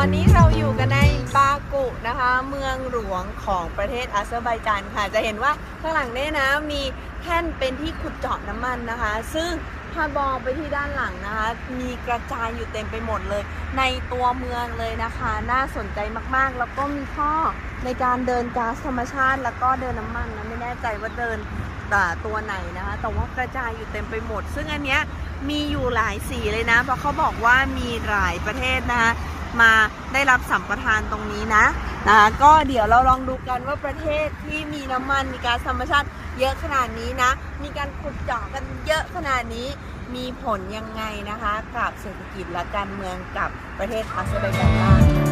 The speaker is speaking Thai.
อนนี้เราอยู่กันในบากุนะคะ เมืองหลวงของประเทศอาเซอร์ไบจานค่ะ จะเห็นว่าข้างหลังเนี่ยนะมีแท่นเป็นที่ขุดเจาะน้ำมันนะคะ ซึ่งถ้ามองไปที่ด้านหลังนะคะ มีกระจายอยู่เต็มไปหมดเลย ในตัวเมืองเลยนะคะ น่าสนใจมากๆ แล้วก็มีท่อในการเดินก๊าซธรรมชาติ แล้วก็เดินน้ำมันนะไม่แน่ใจว่าเดินต่ตัวไหนนะคะแต่ว่ากระจายอยู่เต็มไปหมด ซึ่งอันเนี้ยมีอยู่หลายสีเลยนะ เพราะเขาบอกว่ามีหลายประเทศนะคะ มาได้รับสัมปทานตรงนี้นะนะคะก็เดี๋ยวเราลองดูกันว่าประเทศที่มีน้ำมันมีการธรรมชาติเยอะขนาดนี้นะ มีการขุดเจาะกันเยอะขนาดนี้ มีผลยังไงนะคะ กับเศรษฐกิจและการเมืองกับประเทศอาเซอร์ไบจานบ้าง